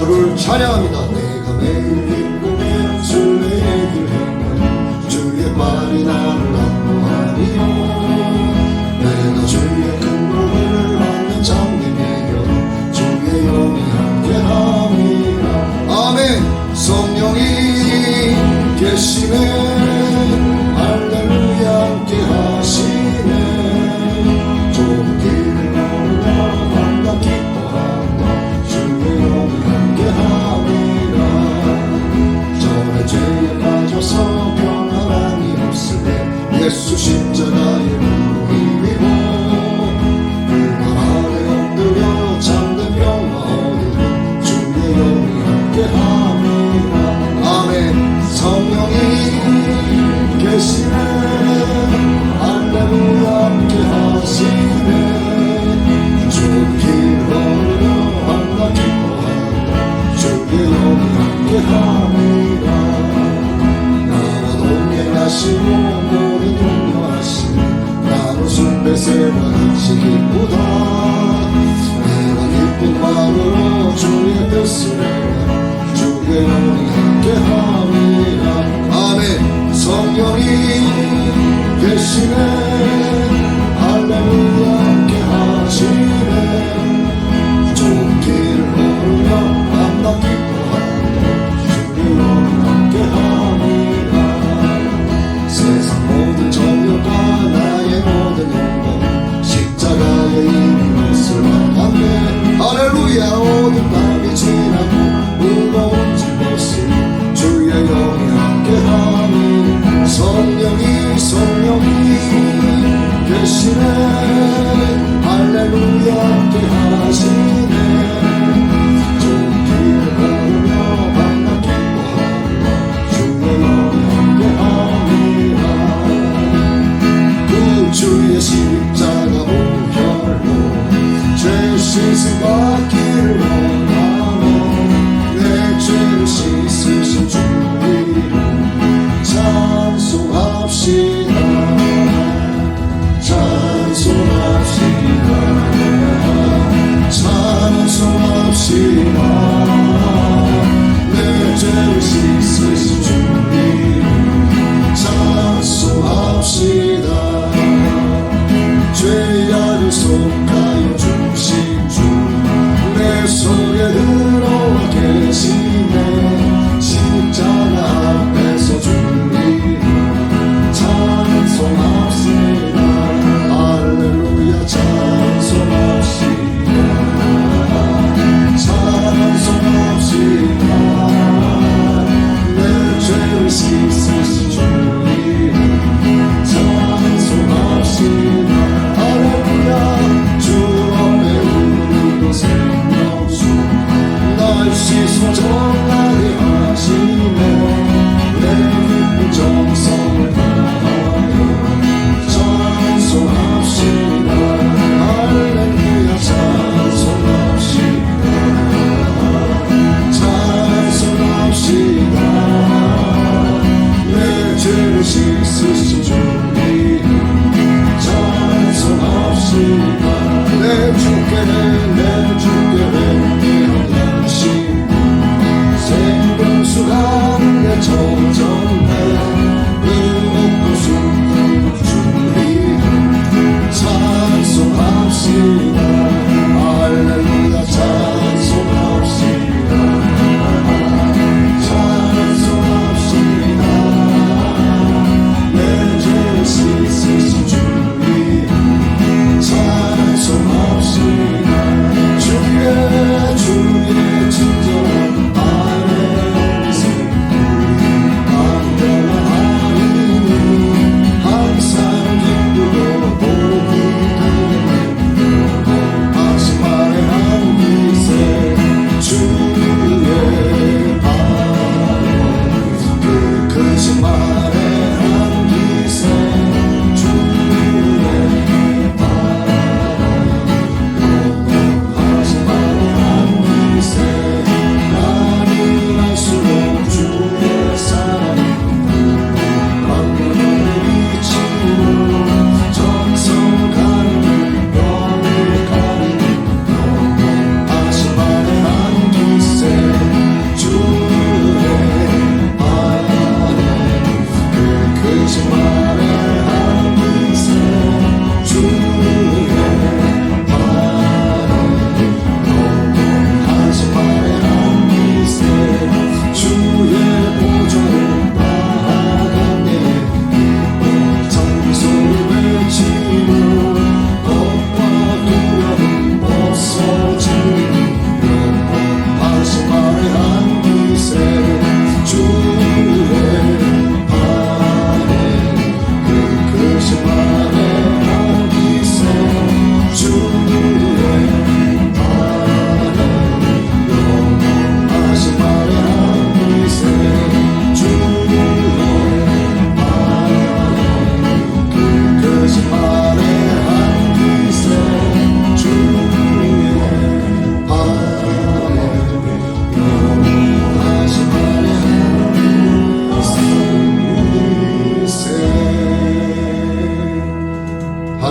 주를 찬양합니다. 내가 매일 꿈에 주의 길에 주의 발이 나를 안보하니 내가 주의 큰 복을 얻는 장님이여 주의 영이 함께함이라. 아멘. 성령이 계시네. on your knees.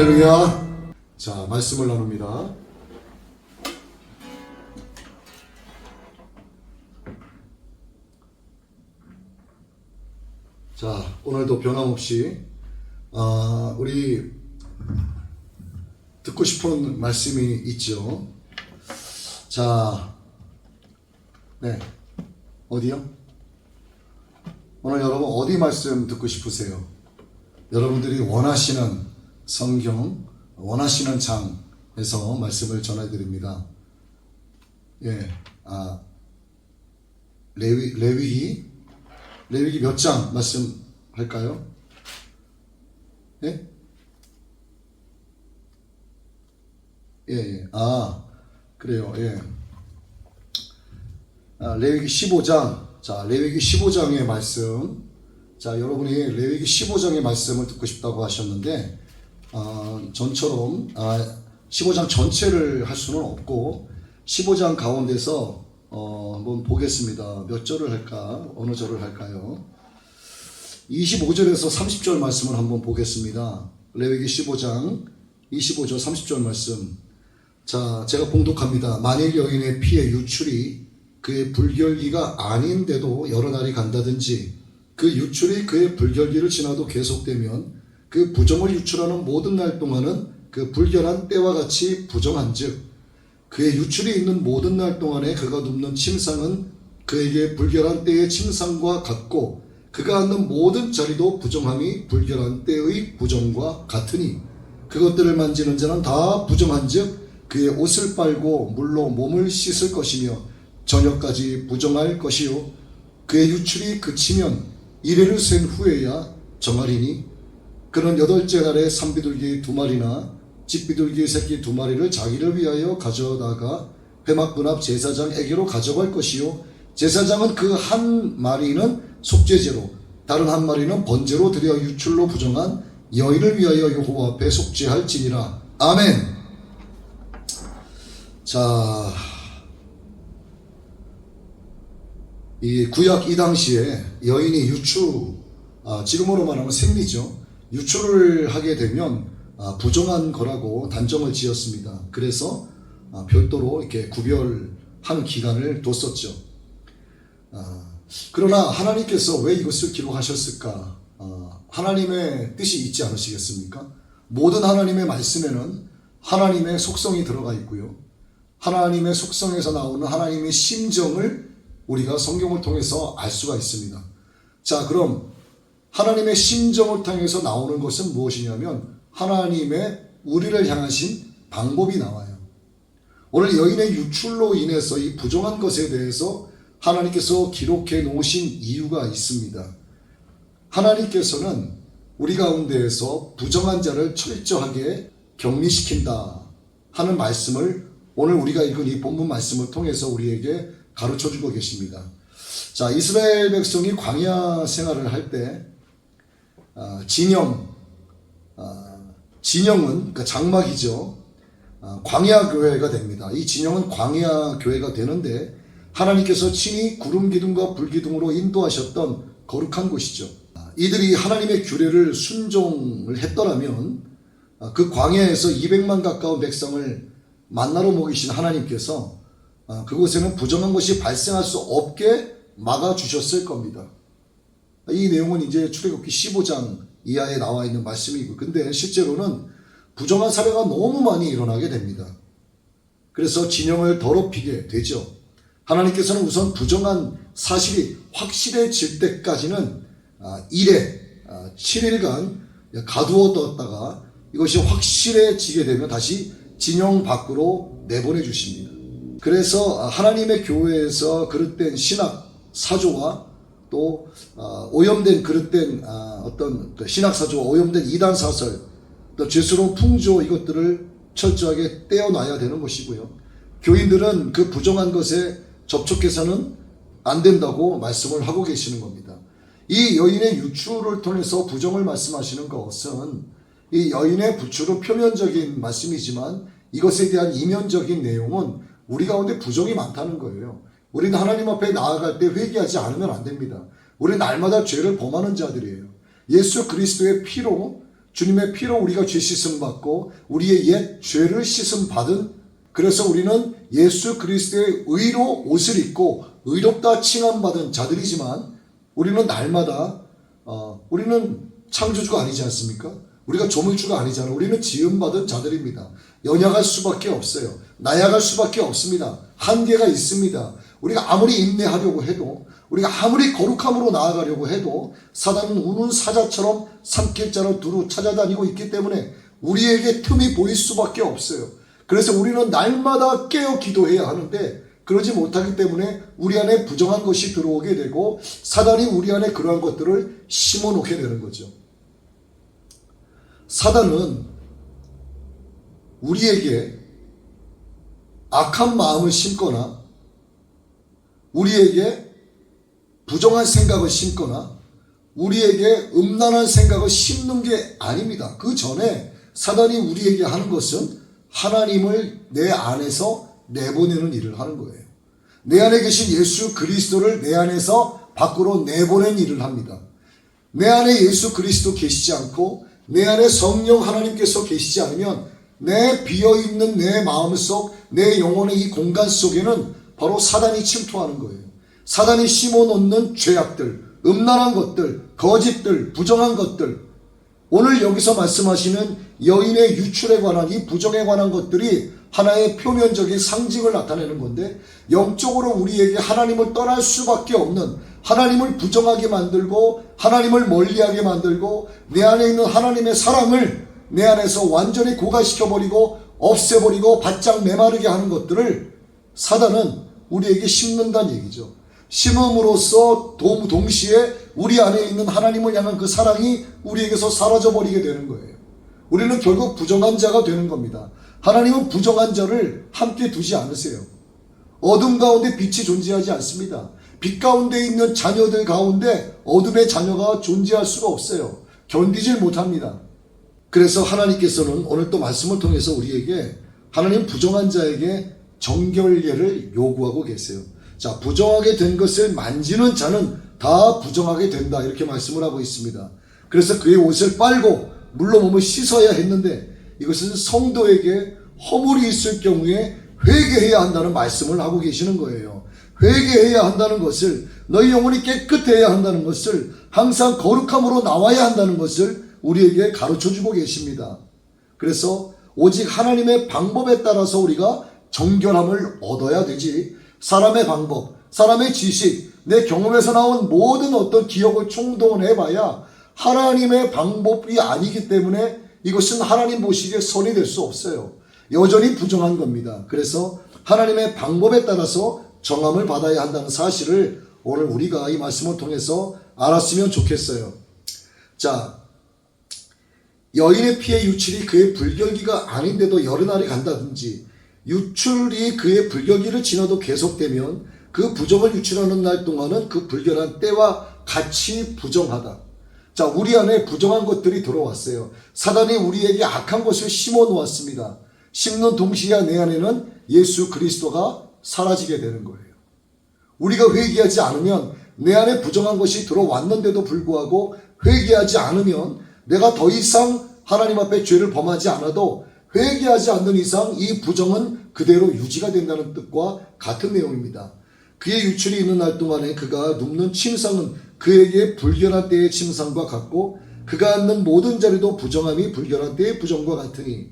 할렐루야 자 말씀을 나눕니다 자 오늘도 변함없이 아, 우리 듣고 싶은 말씀이 있죠. 자, 네, 어디요? 오늘 여러분 어디 말씀 듣고 싶으세요? 여러분들이 원하시는 성경, 원하시는 장에서 말씀을 전해드립니다. 예, 아, 레위, 레위기, 레위기 몇 장 말씀할까요? 예? 예, 예. 아, 그래요. 예. 아, 레위기 15장. 자, 레위기 15장의 말씀. 자, 여러분이 레위기 15장의 말씀을 듣고 싶다고 하셨는데, 아, 전처럼, 아, 15장 전체를 할 수는 없고, 15장 가운데서, 어, 한번 보겠습니다. 몇 절을 할까? 어느 절을 할까요? 25절에서 30절 말씀을 한번 보겠습니다. 레위기 15장 25절 30절 말씀. 자, 제가 봉독합니다. 만일 여인의 피의 유출이 그의 불결기가 아닌데도 여러 날이 간다든지 그 유출이 그의 불결기를 지나도 계속되면 그 부정을 유출하는 모든 날 동안은 그 불결한 때와 같이 부정한즉 그의 유출이 있는 모든 날 동안에 그가 눕는 침상은 그에게 불결한 때의 침상과 같고 그가 앉는 모든 자리도 부정함이 불결한 때의 부정과 같으니 그것들을 만지는 자는 다 부정한즉 그의 옷을 빨고 물로 몸을 씻을 것이며 저녁까지 부정할 것이요. 그의 유출이 그치면 이래를 센 후에야 정하리니 그는 여덟째 날에 산비둘기 두 마리나 집비둘기 새끼 두 마리를 자기를 위하여 가져다가 회막분 앞 제사장에게로 가져갈 것이요 제사장은 그 한 마리는 속죄제로 다른 한 마리는 번제로 드려 유출로 부정한 여인을 위하여 여호와 앞에 속죄할지니라 아멘. 자, 이 구약 이 당시에 여인이 유출, 아, 지금으로 말하면 생리죠. 유출을 하게 되면 아, 부정한 거라고 단정을 지었습니다. 그래서 아, 별도로 이렇게 구별하는 기간을 뒀었죠. 아, 그러나 하나님께서 왜 이것을 기록하셨을까? 아, 하나님의 뜻이 있지 않으시겠습니까? 모든 하나님의 말씀에는 하나님의 속성이 들어가 있고요. 하나님의 속성에서 나오는 하나님의 심정을 우리가 성경을 통해서 알 수가 있습니다. 자, 그럼 하나님의 심정을 통해서 나오는 것은 무엇이냐면 하나님의 우리를 향하신 방법이 나와요. 오늘 여인의 유출로 인해서 이 부정한 것에 대해서 하나님께서 기록해 놓으신 이유가 있습니다. 하나님께서는 우리 가운데에서 부정한 자를 철저하게 격리시킨다 하는 말씀을 오늘 우리가 읽은 이 본문 말씀을 통해서 우리에게 가르쳐 주고 계십니다. 자, 이스라엘 백성이 광야 생활을 할 때, 아, 진영, 아, 진영은, 그러니까 장막이죠. 아, 광야 교회가 됩니다. 이 진영은 광야 교회가 되는데, 하나님께서 친히 구름 기둥과 불 기둥으로 인도하셨던 거룩한 곳이죠. 아, 이들이 하나님의 규례를 순종을 했더라면, 아, 그 광야에서 200만 가까운 백성을 만나러 먹이신 하나님께서 아, 그곳에는 부정한 것이 발생할 수 없게 막아 주셨을 겁니다. 이 내용은 이제 출애굽기 15장 이하에 나와 있는 말씀이고, 근데 실제로는 부정한 사례가 너무 많이 일어나게 됩니다. 그래서 진영을 더럽히게 되죠. 하나님께서는 우선 부정한 사실이 확실해질 때까지는 아, 1회, 아, 7일간 가두어 뒀다가 이것이 확실해지게 되면 다시 진영 밖으로 내보내 주십니다. 그래서 하나님의 교회에서 그릇된 신학 사조와 또 어, 오염된 그릇된 아, 어떤 그 신학 사조와 오염된 이단 사설 또 죄스러운 풍조 이것들을 철저하게 떼어놔야 되는 것이고요. 교인들은 그 부정한 것에 접촉해서는 안 된다고 말씀을 하고 계시는 겁니다. 이 여인의 유추를 통해서 부정을 말씀하시는 것은 이 여인의 부추로 표면적인 말씀이지만 이것에 대한 이면적인 내용은 우리 가운데 부정이 많다는 거예요. 우리는 하나님 앞에 나아갈 때 회개하지 않으면 안 됩니다. 우리는 날마다 죄를 범하는 자들이에요. 예수 그리스도의 피로 주님의 피로 우리가 죄 씻음 받고 우리의 옛 죄를 씻음 받은 그래서 우리는 예수 그리스도의 의로 옷을 입고 의롭다 칭함 받은 자들이지만 우리는 날마다 어, 우리는 창조주가 아니지 않습니까? 우리가 조물주가 아니잖아요. 우리는 지음받은 자들입니다. 연약할 수밖에 없어요. 나약할 수밖에 없습니다. 한계가 있습니다. 우리가 아무리 인내하려고 해도 우리가 아무리 거룩함으로 나아가려고 해도 사단은 우는 사자처럼 삼킬자로 두루 찾아다니고 있기 때문에 우리에게 틈이 보일 수밖에 없어요. 그래서 우리는 날마다 깨어 기도해야 하는데 그러지 못하기 때문에 우리 안에 부정한 것이 들어오게 되고 사단이 우리 안에 그러한 것들을 심어 놓게 되는 거죠. 사단은 우리에게 악한 마음을 심거나 우리에게 부정한 생각을 심거나 우리에게 음란한 생각을 심는 게 아닙니다. 그 전에 사단이 우리에게 하는 것은 하나님을 내 안에서 내보내는 일을 하는 거예요. 내 안에 계신 예수 그리스도를 내 안에서 밖으로 내보낸 일을 합니다. 내 안에 예수 그리스도 계시지 않고 내 안에 성령 하나님께서 계시지 않으면 내 비어있는 내 마음속, 내 영혼의 이 공간 속에는 바로 사단이 침투하는 거예요. 사단이 심어놓는 죄악들, 음란한 것들, 거짓들, 부정한 것들, 오늘 여기서 말씀하시는 여인의 유출에 관한 이 부정에 관한 것들이 하나의 표면적인 상징을 나타내는 건데 영적으로 우리에게 하나님을 떠날 수밖에 없는 하나님을 부정하게 만들고 하나님을 멀리하게 만들고 내 안에 있는 하나님의 사랑을 내 안에서 완전히 고갈시켜 버리고 없애버리고 바짝 메마르게 하는 것들을 사단은 우리에게 심는다는 얘기죠. 심음으로써 동, 동시에 우리 안에 있는 하나님을 향한 그 사랑이 우리에게서 사라져 버리게 되는 거예요. 우리는 결국 부정한 자가 되는 겁니다. 하나님은 부정한 자를 함께 두지 않으세요. 어둠 가운데 빛이 존재하지 않습니다. 빛 가운데 있는 자녀들 가운데 어둠의 자녀가 존재할 수가 없어요. 견디질 못합니다. 그래서 하나님께서는 오늘 또 말씀을 통해서 우리에게 하나님 부정한 자에게 정결례를 요구하고 계세요. 자, 부정하게 된 것을 만지는 자는 다 부정하게 된다. 이렇게 말씀을 하고 있습니다. 그래서 그의 옷을 빨고 물로 몸을 씻어야 했는데 이것은 성도에게 허물이 있을 경우에 회개해야 한다는 말씀을 하고 계시는 거예요. 회개해야 한다는 것을 너희 영혼이 깨끗해야 한다는 것을 항상 거룩함으로 나와야 한다는 것을 우리에게 가르쳐 주고 계십니다. 그래서 오직 하나님의 방법에 따라서 우리가 정결함을 얻어야 되지 사람의 방법, 사람의 지식, 내 경험에서 나온 모든 어떤 기억을 총동원해 봐야 하나님의 방법이 아니기 때문에 이것은 하나님 보시기에 선이 될 수 없어요. 여전히 부정한 겁니다. 그래서 하나님의 방법에 따라서 정함을 받아야 한다는 사실을 오늘 우리가 이 말씀을 통해서 알았으면 좋겠어요. 자, 여인의 피의 유출이 그의 불결기가 아닌데도 여러 날이 간다든지 유출이 그의 불결기를 지나도 계속되면 그 부정을 유출하는 날 동안은 그 불결한 때와 같이 부정하다. 자, 우리 안에 부정한 것들이 들어왔어요. 사단이 우리에게 악한 것을 심어 놓았습니다. 심는 동시에 내 안에는 예수 그리스도가 사라지게 되는 거예요. 우리가 회개하지 않으면 내 안에 부정한 것이 들어왔는데도 불구하고 회개하지 않으면 내가 더 이상 하나님 앞에 죄를 범하지 않아도 회개하지 않는 이상 이 부정은 그대로 유지가 된다는 뜻과 같은 내용입니다. 그의 유출이 있는 날 동안에 그가 눕는 침상은 그에게 불결한 때의 침상과 같고 그가 앉는 모든 자리도 부정함이 불결한 때의 부정과 같으니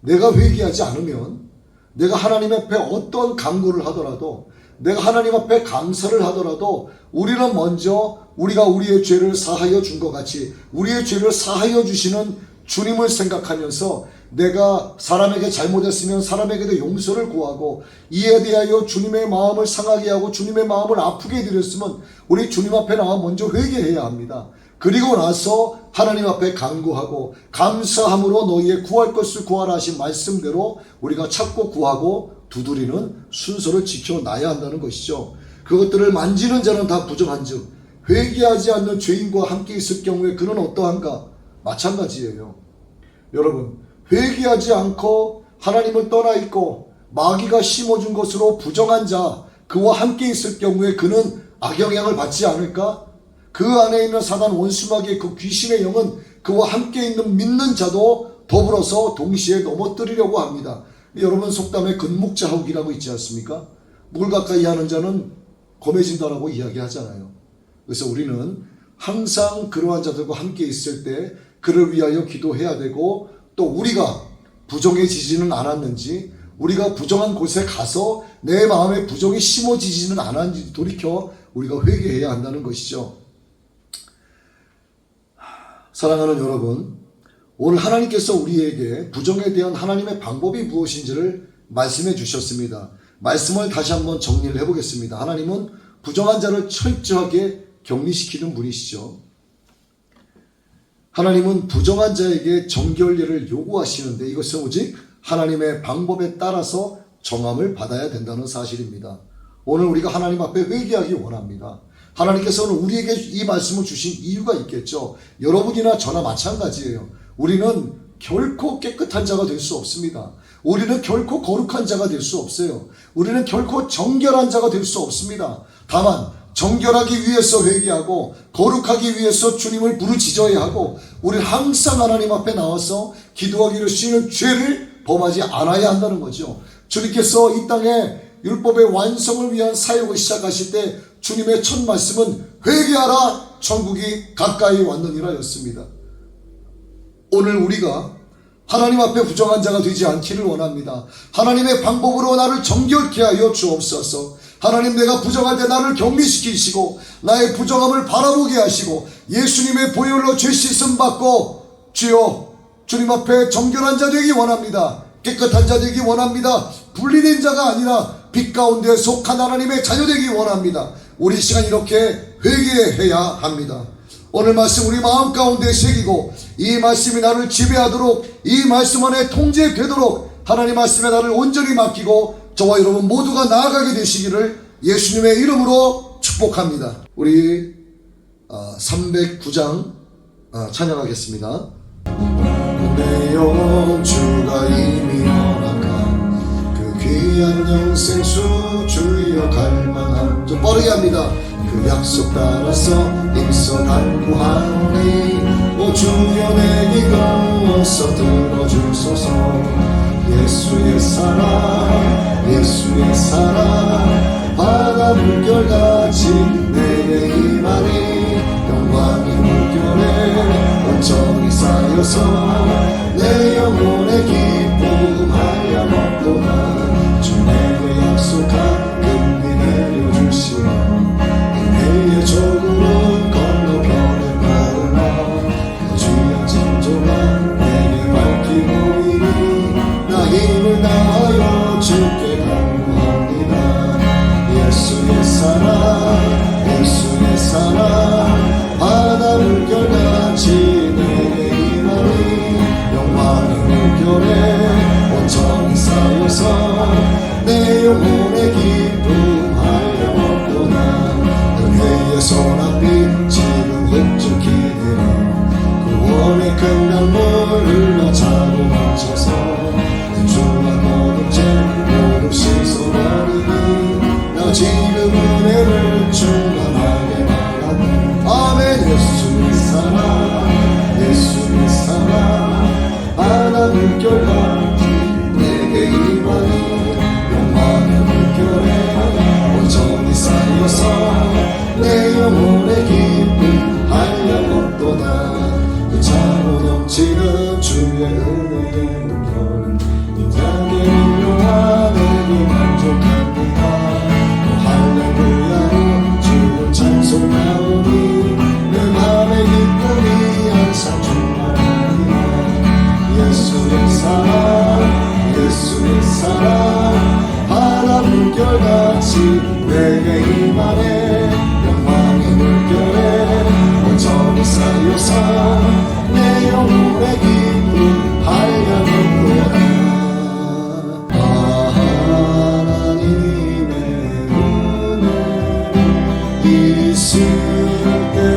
내가 회개하지 않으면 내가 하나님 앞에 어떤 강구를 하더라도 내가 하나님 앞에 감사를 하더라도 우리는 먼저 우리가 우리의 죄를 사하여 준 것 같이 우리의 죄를 사하여 주시는 주님을 생각하면서 내가 사람에게 잘못했으면 사람에게도 용서를 구하고 이에 대하여 주님의 마음을 상하게 하고 주님의 마음을 아프게 해드렸으면 우리 주님 앞에 나와 먼저 회개해야 합니다. 그리고 나서 하나님 앞에 간구하고 감사함으로 너희의 구할 것을 구하라 하신 말씀대로 우리가 찾고 구하고 두드리는 순서를 지켜놔야 한다는 것이죠. 그것들을 만지는 자는 다 부정한즉 회개하지 않는 죄인과 함께 있을 경우에 그는 어떠한가? 마찬가지예요. 여러분 회개하지 않고 하나님을 떠나 있고 마귀가 심어준 것으로 부정한 자 그와 함께 있을 경우에 그는 악영향을 받지 않을까? 그 안에 있는 사단 원수마귀의 그 귀신의 영은 그와 함께 있는 믿는 자도 더불어서 동시에 넘어뜨리려고 합니다. 여러분 속담에 근묵자욱이라고 있지 않습니까? 물 가까이 하는 자는 검해진다라고 이야기하잖아요. 그래서 우리는 항상 그러한 자들과 함께 있을 때 그를 위하여 기도해야 되고 또 우리가 부정해지지는 않았는지 우리가 부정한 곳에 가서 내 마음에 부정이 심어지지는 않았는지 돌이켜 우리가 회개해야 한다는 것이죠. 사랑하는 여러분, 오늘 하나님께서 우리에게 부정에 대한 하나님의 방법이 무엇인지를 말씀해 주셨습니다. 말씀을 다시 한번 정리를 해보겠습니다. 하나님은 부정한 자를 철저하게 격리시키는 분이시죠. 하나님은 부정한 자에게 정결례를 요구하시는데 이것은 오직 하나님의 방법에 따라서 정함을 받아야 된다는 사실입니다. 오늘 우리가 하나님 앞에 회개하기 원합니다. 하나님께서는 우리에게 이 말씀을 주신 이유가 있겠죠. 여러분이나 저나 마찬가지예요. 우리는 결코 깨끗한 자가 될 수 없습니다. 우리는 결코 거룩한 자가 될 수 없어요. 우리는 결코 정결한 자가 될 수 없습니다. 다만 정결하기 위해서 회개하고 거룩하기 위해서 주님을 부르짖어야 하고 우리는 항상 하나님 앞에 나와서 기도하기를 쉬는 죄를 범하지 않아야 한다는 거죠. 주님께서 이 땅에 율법의 완성을 위한 사역을 시작하실 때 주님의 첫 말씀은 회개하라 천국이 가까이 왔느니라 였습니다. 오늘 우리가 하나님 앞에 부정한 자가 되지 않기를 원합니다. 하나님의 방법으로 나를 정결케 하여 주옵소서. 하나님 내가 부정할 때 나를 격리시키시고 나의 부정함을 바라보게 하시고 예수님의 보혈로 죄 씻음 받고 주여 주님 앞에 정결한 자 되기 원합니다. 깨끗한 자 되기 원합니다. 분리된 자가 아니라 빛 가운데 속한 하나님의 자녀 되기 원합니다. 우리 시간 이렇게 회개해야 합니다. 오늘 말씀 우리 마음 가운데 새기고 이 말씀이 나를 지배하도록 이 말씀 안에 통제되도록 하나님 말씀에 나를 온전히 맡기고 저와 여러분 모두가 나아가게 되시기를 예수님의 이름으로 축복합니다. 우리 309장 찬양하겠습니다. 내 영혼 주가 이미 허락한 그 귀한 영생수 주여 갈망함 좀 빠르게 합니다 그 약속 따라서 임서 간구하오니 오 주여 내 기도 어서 들어주소서 예수의 사랑 예수의 사랑. 바다 물결같이 내게 임하니 영광의 물결에 온전히 쌓여서 내 영혼의 기쁨 하여 먹도다 주 내게 약속한 금리 내려주시오 to the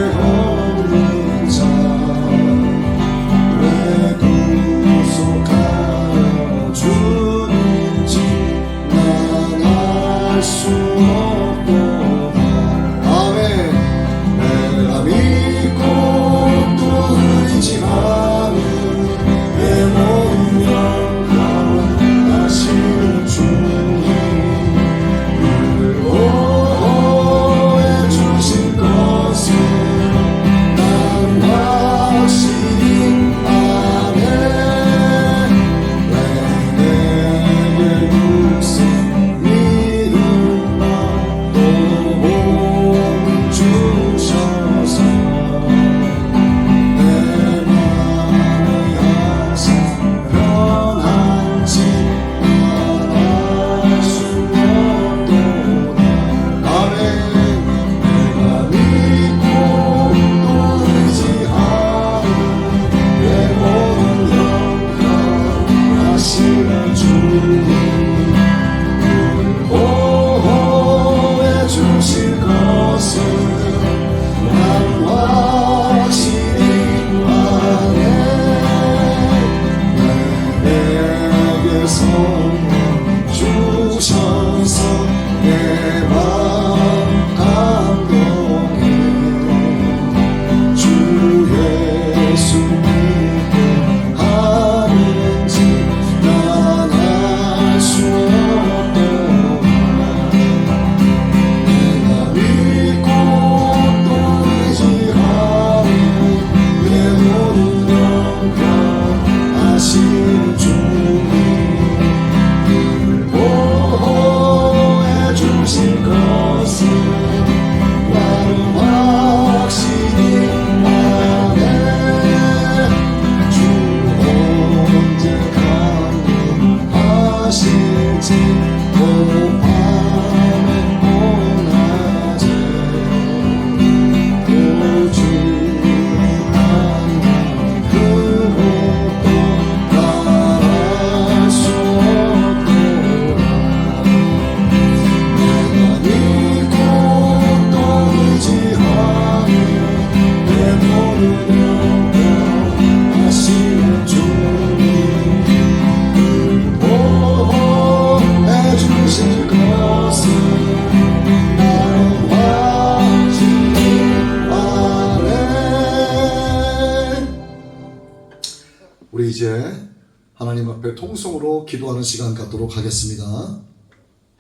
기도하는 시간 갖도록 하겠습니다.